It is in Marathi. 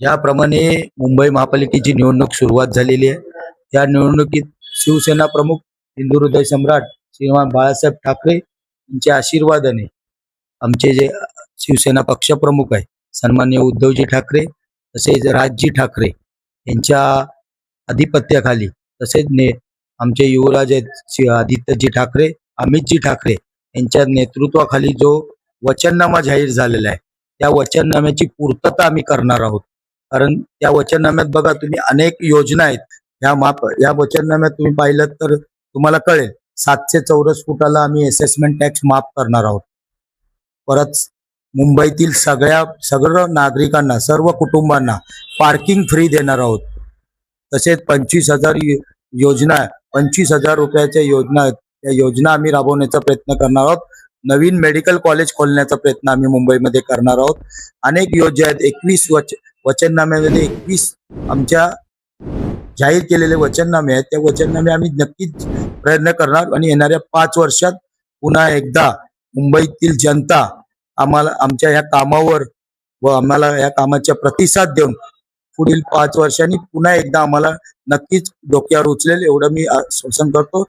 ज्याप्रमाणे मुंबई महापालिकेची निवडणूक सुरुवात झालेली आहे. त्या निवडणुकीत शिवसेना प्रमुख हिंदू हृदय सम्राट श्रीमान बाळासाहेब ठाकरे यांच्या आशीर्वादाने आमचे जे शिवसेना पक्षप्रमुख आहे सन्मान्य उद्धवजी ठाकरे तसेच राजजी ठाकरे यांच्या अधिपत्याखाली तसेच ने आमचे युवराज आहेत आदित्यजी ठाकरे अमितजी ठाकरे यांच्या नेतृत्वाखाली जो वचननामा जाहीर झालेला आहे त्या वचननाम्याची पूर्तता आम्ही करणार आहोत. कारण त्या वचननाम्यात बघा तुम्ही अनेक योजना आहेत. या माप या वचननाम्यात तुम्ही पाहिलं तर तुम्हाला कळेल. सातशे चौरस फुटाला आम्ही असेसमेंट टॅक्स माफ करणार आहोत. परत मुंबईतील सगळ्या सगळं नागरिकांना सर्व कुटुंबांना पार्किंग फ्री देणार आहोत. तसेच पंचवीस हजार योजना पंचवीस हजार रुपयाच्या योजना आहेत त्या योजना आम्ही राबवण्याचा प्रयत्न करणार आहोत. नवीन मेडिकल कॉलेज खोलण्याचा प्रयत्न आम्ही मुंबईमध्ये करणार आहोत. अनेक योजना आहेत. एकवीस वच वचननाम्यामध्ये एकवीस आमच्या जाहीर केलेले वचननामे आहेत. त्या वचननामे आम्ही नक्कीच प्रयत्न करणार आणि येणाऱ्या पाच वर्षात पुन्हा एकदा मुंबईतील जनता आम्हाला आमच्या ह्या कामावर व आम्हाला या कामाच्या प्रतिसाद देऊन पुढील पाच वर्षांनी पुन्हा एकदा आम्हाला नक्कीच डोक्यावर उचलेल. एवढं मी श्वसन करतो.